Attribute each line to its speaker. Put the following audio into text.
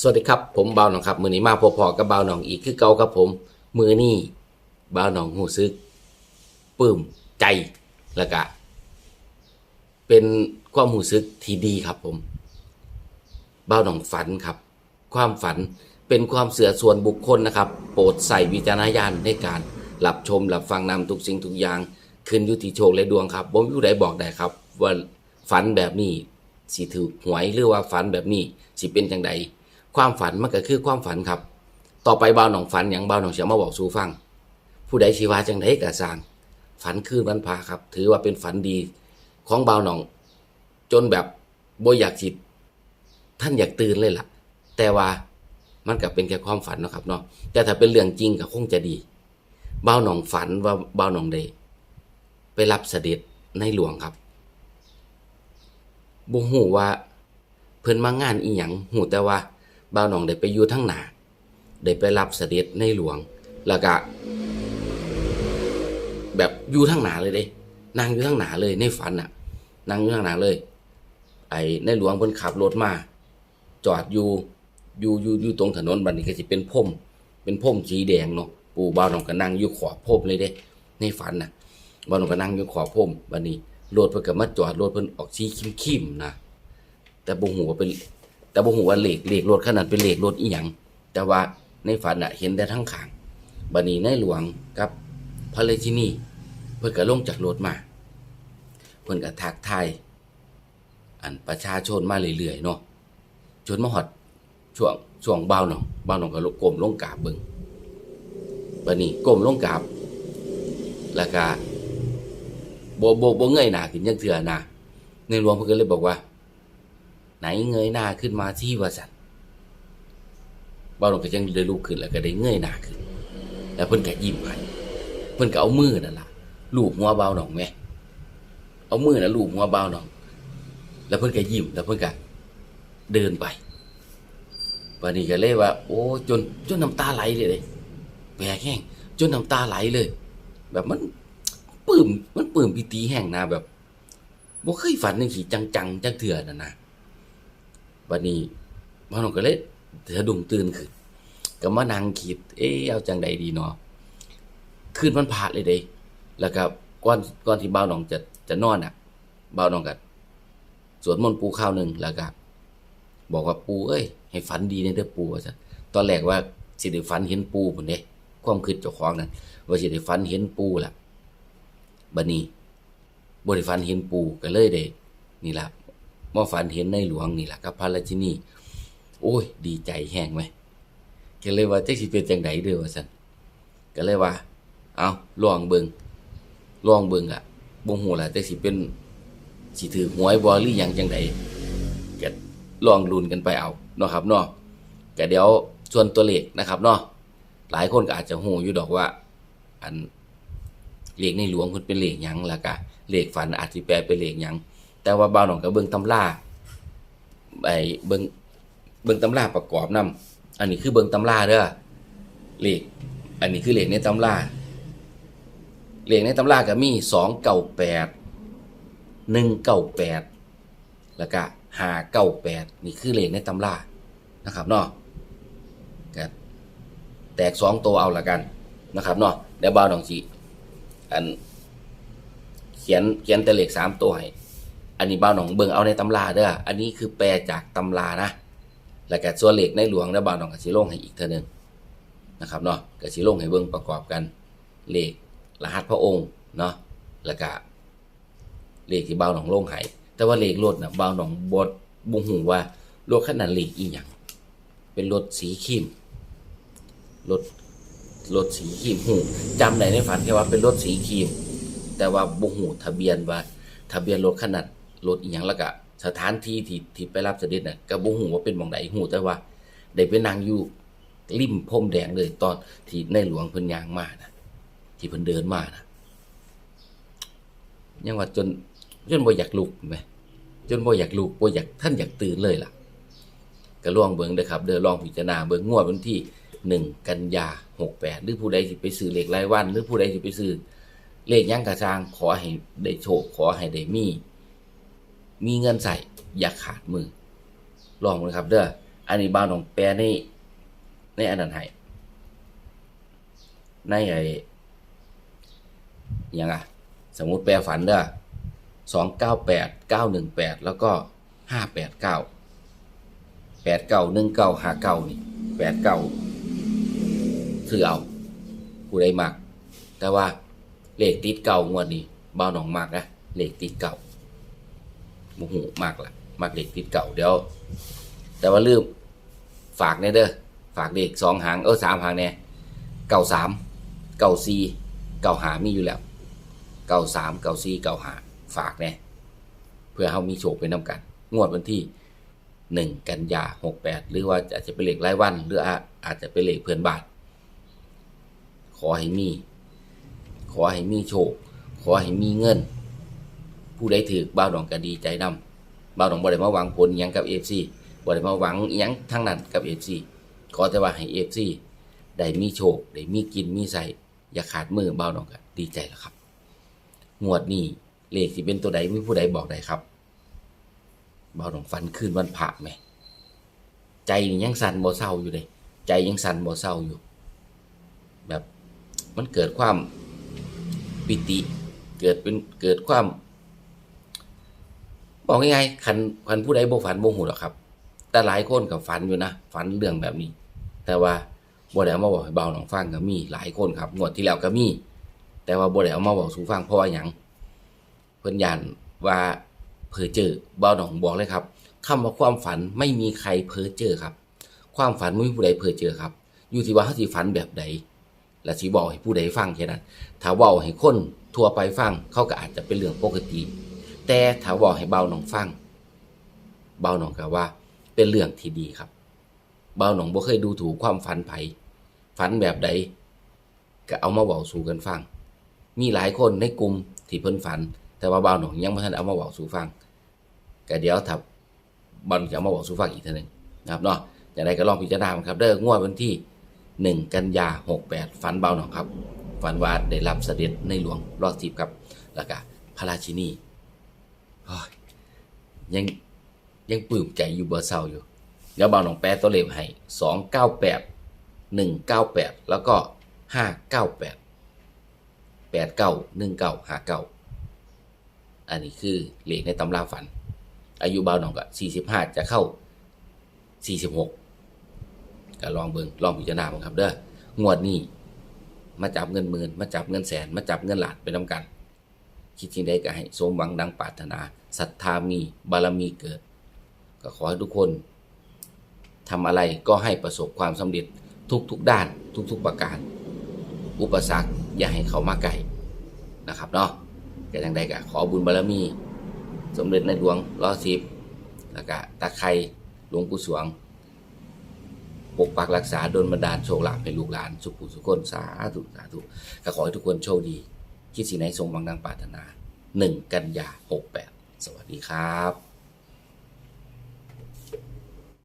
Speaker 1: สวัสดีครับ ผมบ่าวหนองครับ มือนี้มาพบพอกับบ่าวหนองอีกคือเก่าครับผม มือนี้บ่าวหนองหูซึกปลื้มใจแล้วก็เป็นความหูซึกที่ดีครับผมบ่าวหนองฝันครับ ความฝันเป็นความเสื่อส่วนบุคคลนะครับ โปรดใส่วิจารณญาณในการรับชมรับฟังนำทุกสิ่งทุกอย่างขึ้นอยุติโชคและดวงครับผมอยู่ใดบอกได้ครับ ว่าฝันแบบนี้สิถือหวยหรือว่าฝันแบบนี้สิเป็นจังใด ความฝันมันก็คือความฝันครับ ต่อไปบ่าวหนองฝันอย่างบ่าวหนองจะมาบอกสู่ฟัง ผู้ใดชีวาจังไดก็สร้าง ฝันคืนวันพาครับ ถือว่าเป็นฝันดีของบ่าวหนอง จนแบบบ่อยากจิตท่านอยากตื่นเลยล่ะ แต่ว่ามันก็เป็นแค่ความฝันนะครับเนาะแต่ถ้าเป็นเรื่องจริงก็คงจะดีบ่าวหนองฝันว่าบ่าวหนองได้ไปรับเสด็จในหลวงครับบ่ฮู้ว่าเพิ่นมางานอีหยังหูแต่ว่า บ่าวหนองได้ไปอยู่ทั้งหนาได้ไปรับเสด็จในหลวง แล้วก็แบบอยู่ทั้งหนาเลยเด้นั่งอยู่ทั้งหนาเลยในฝันน่ะนั่งอยู่ทั้งหนาเลย ไอ้ในหลวงเพิ่นขับรถมา จอดอยู่อยู่อยู่อยู่ตรงถนนบัดนี้ก็สิเป็นพรมเป็นพรมสีแดงเนาะปู่บ่าวหนองก็นั่งอยู่ขอบพรมเลยเด้ ในฝันน่ะบ่าวหนองก็นั่งอยู่ขอบพรมบัดนี้รถเพิ่นก็มาจอดรถเพิ่นออกสีคิมๆนะแต่บ่ฮู้ว่าเป็น แต่บ่ฮู้ว่าเลขเลขรถคันนั้นเป็นเลขรถอีหยังแต่ว่าในฝันน่ะเห็นแต่ทั้งขางบัดนี้ในหลวงกับพระราชินีเพิ่นก็ลงจากรถมา เพิ่นก็ทักทายอันประชาชนมาเรื่อยๆเนาะจนมาฮอดช่วงช่วงเบาหนองเบาหนองก็ลงก้มลงกราบเบิ่งบัดนี้ก้มลงกราบแล้วก็บ่บ่บ่เงยหน้าขึ้นจังเทื่อนะในหลวงเพิ่นก็เลยบอกว่า ไหนเงยหน้าขึ้นมาที่ว่าสันบ่าหลวงก็ยังได้ลุกขึ้นแล้วก็ได้เงยหน้าขึ้น แล้วเพิ่นก็ยิ้มให้เพิ่นก็เอามือนั่นล่ะลูบหัวบ่าหนองแม่เอามือน่ะลูบหัวบ่าหนอง แล้วเพิ่นก็ยิ้มแล้วเพิ่นก็เดินไปวันนี้ก็เลยว่า โอ้จนจนน้ำตาไหลเลยเลยแปลกแห้งจนน้ำตาไหลเลย แบบมันปื้มมันปื้มปิติแห้งนะแบบบ่เคยฝันจังสีจังๆจังเถื่อน่ะนะ วันนี้พ่อหนุ่มก็เลยสะดุ้งตื่นขึ้นก็มานั่งคิด เอ๊ะเอาจังใดดีเนาะคืนมันผ่านเลยเด้แล้วก็ก่อนก่อนที่บ่าวหนองจะจะนอนอะบ่าวหนองก็สวดมนต์ปูข้าวหนึ่งแล้วก็บอกว่าปูเอ้ย ให้ฝันดีในเด้อปูว่าซั่นตอนแรกว่าสิได้ฝันเห็นปูพุ่นเด้ความคิดเจ้าของนั้นว่าสิได้ฝันเห็นปูล่ะบัดนี้บ่ได้ฝันเห็นปูก็เลยได้นี่ล่ะ มาฝันเห็นในหลวงนี่แหละกับพระราชินี โอ้ย ดีใจแห้งไหมก็เลยว่าจักสิเป็นจังไดเด้อว่าซั่นก็เลยว่า เอาลองเบิงลองเบิงอะบ่ฮู้ล่ะจักสิเป็นสิถือหวยบ่หรือยังจังไดก็ลองลุ้นกันไปเอาเนาะครับเนาะก็เดี๋ยวส่วนตัวเลขนะครับเนาะหลายคนก็อาจจะฮู้อยู่ดอกว่า อันเลขในหลวงเพิ่นเป็นเลขยังล้วก็เลขฝันอาจสิแปลเป็นเลขยัง แต่ว่าบ่าวหนองก็เบิ่งตำราไอ้เบิ่งเบิ่งตำราประกอบนํอันนี้คือเบิ่งตำราเด้อเลขอันนี้คือเลขในตำราเลขในตำราก็มี298 198แล้วก็598นี่คือเลขในตำรานะครับเนาะแตกสองตัวเอาละกันนะครับเนาะเดี๋ยวบ่าวหนองสิอันเขียนเขียนแต่เลขสามตัวให้ อันนี้เบ้าหนองเบิ่งเอาในตำราเด้อ อันนี้คือแปลจากตำรานะ แล้วก็ส่วนเหลขในหลวงแล้วบ้าหนองก็สิลงให้อีกเท่านึงนะครับเนาะก็สิลงให้เบิ่งประกอบกันเหลขรหัสพระองค์เนาะ แล้วก็เหลขที่เบ้าหนองลงให้แต่ว่าเหลขรถน่ะบ้าหนองบ่บ่ฮู้ว่ารถคันนั้นเลขอีหยังเป็นรถสีครีมรถรถสีครีมหูจำได้ในฝันแค่ว่าเป็นรถสีครีม แต่ว่าบ่ฮู้ทะเบียนว่า ทะเบียนรถคันนั้น รถอีหยังแล้วก็สถานที่ที่ที่ไปรับเสด็จน่ะก็บ่ฮู้ว่าเป็นหม่องใดฮู้แต่ว่า ได้ไปนั่งอยู่ริมพรมแดงเลยตอนที่ในหลวงเพิ่นย่างมานะที่เพิ่นเดินมานะยังว่าจนจนบ่อยากลุกแหมจนบ่อยากลุกบ่อยากท่านอยากตื่นเลยล่ะก็ลองเบิ่งเด้อครับเด้อลองพิจารณาเบิ่งงวดวันที่1กันยา68หรือผู้ใดสิไปซื้อเลขรายวัน หรือผู้ใดสิไปซื้อเลขยังกระซางขอให้ได้โชคขอให้ได้มี มีเงินใส่อย่าขาดมือ ลองเลยครับเด้ออันนี้บ้าวหนองแปรในในอันนั้นให้ในไอ้ยังอะ สมมุติแปรฝันเด้อสองเก้าแปดเก้าหนึ่งแปดแล้วก็ห้าแปดเก้าแปดเก้าหนึ่งเก้าห้าเก้านี่แปดเก้าซื้อเอาผู้ใดมัก แต่ว่าเลขติดเก่างวดนี้บ้าหนองมากนะเลขติดเก่า โมโหมากละมากเลขติดเก่าเดี๋ยว แต่ว่าลืมฝากเนี่ยเด้อฝากเลขสองหางเออสามหางเนี่ยเก่าสามเก่าสี่เก่าหามีอยู่แล้วเก่าสามเก่าสี่เก่าหาฝากเนี่ยเพื่อเขามีโชคไปน้ากัน งวดวันที่หนึ่งกันยาหกแปดหรือว่าอาจจะเป็นเลขรายวัน หรืออาจจะเป็นเลขเพื่อนบาท ขอให้มี ขอให้มีโชค ขอให้มีเงิน ผู้ใดถือบ้าวดองก็ดีใจนำบ้าวดองบ่ได้มาหวังผลหยังกับเอฟซีบ่ได้มาหวังหยังทั้งนั้นกับเอฟซีขอแต่ว่าให้เอฟซีได้มีโชคได้มีกินมีใส่อย่าขาดมือบ้าวดองก็ดีใจแล้วครับงวดนี้เลขสิเป็นตัวใดมีผู้ใดบอกได้ครับบ้าวดองฝันคืนวันพระไหมใจยังสั่นบ่เศร้าอยู่เลยใจยังสั่นบ่เศร้าอยู่ แบบมันเกิดความปิติเกิดเป็นเกิดความ บอกง่ายๆคันคันผู้ใดบ่ฝันบ่หูหรอกครับ แต่หลายคนกับฝันอยู่นะฝันเรื่องแบบนี้ แต่ว่าบ่ได้เอามาบอกให้เบาหนองฟังก็มีหลายคนครับงวดที่แล้วก็มี แต่ว่าบ่ได้เอามาบอกสู่ฟังเพราะว่าหยังเพิ่นยันว่าเพ้อเจอเบาหนองบอกเลยครับคำว่าความฝันไม่มีใครเพ้อเจอครับ ความฝันไม่มีผู้ใดเพ้อเจอครับ อยู่ที่ว่าเขาสิฝันแบบใดและสิบอกให้ผู้ใดฟังแค่นั้นถ้าเว้าให้คนทั่วไปฟังเขาก็อาจจะเป็นเรื่องปกติ แต่ถ้าเว้าให้เบาหนองฟัง เบาหนองก็ว่า เป็นเรื่องที่ดีครับ เบาหนองบ่เคยดูถูกความฝันไผฝันแบบใดก็เอามาเว้าสู่กันฟัง มีหลายคนในกลุ่มที่เพิ่นฝัน แต่ว่าเบาหนองยังบ่ทันเอามาเว้าสู่ฟังก็เดี๋ยวถ้าเบาหนองจะเอามาเว้าสู่ฟังอีกทีนึงนะครับเนาะอย่างไรก็ลองพิจารณาครับเด้องวดวันที่หนึ่งกันยาหกแปดฝันเบาหนองครับ ฝันว่าได้รับเสด็จในหลวงรอดทิพย์ครับ แล้วก็พระราชินี ยังยังปลื้มใจอยู่เบอร์เศร้าอยู่ เดี๋ยวเบาหนองแปดตัวเลขให้สองเก้าแปดหนึ่งเก้าแปดแล้วก็ห้าเก้าแปดแปดเก้าหนึ่งเก้าห้าเก้าอันนี้คือเลขในตำราฝัน อายุเบาหนองก็สี่สิบห้าจะเข้าสี่สิบหกก็ลองเบิงลองพิจารณาบ้างครับเด้องวดนี้มาจับเงินหมื่นมาจับเงินแสน มาจับเงินหลานไปนำกัน คิดจริงได้ก็ให้สมหวังดังปรารถนาศรัทธามีบารมีเกิด ก็ขอให้ทุกคนทำอะไรก็ให้ประสบความสำเร็จทุกๆด้านทุกๆประการ อุปสรรคอย่าให้เขามาไกลนะครับเนาะแต่ทางใดก็ขอบุญบารมี สมเด็จในหลวงรอสิบแล้วก็ตาไครหลวงปู่สวง ปกปักรักษาโดลบันดาลโชคลาภให้ลูกหลาน สุขุสุขคนสาธุสาธุก็ขอให้ทุกคนโชคดี คิดสิ่งไหนทรงบังดังปรารถนาหนึ่งกันยาหกแปดสวัสดีครับ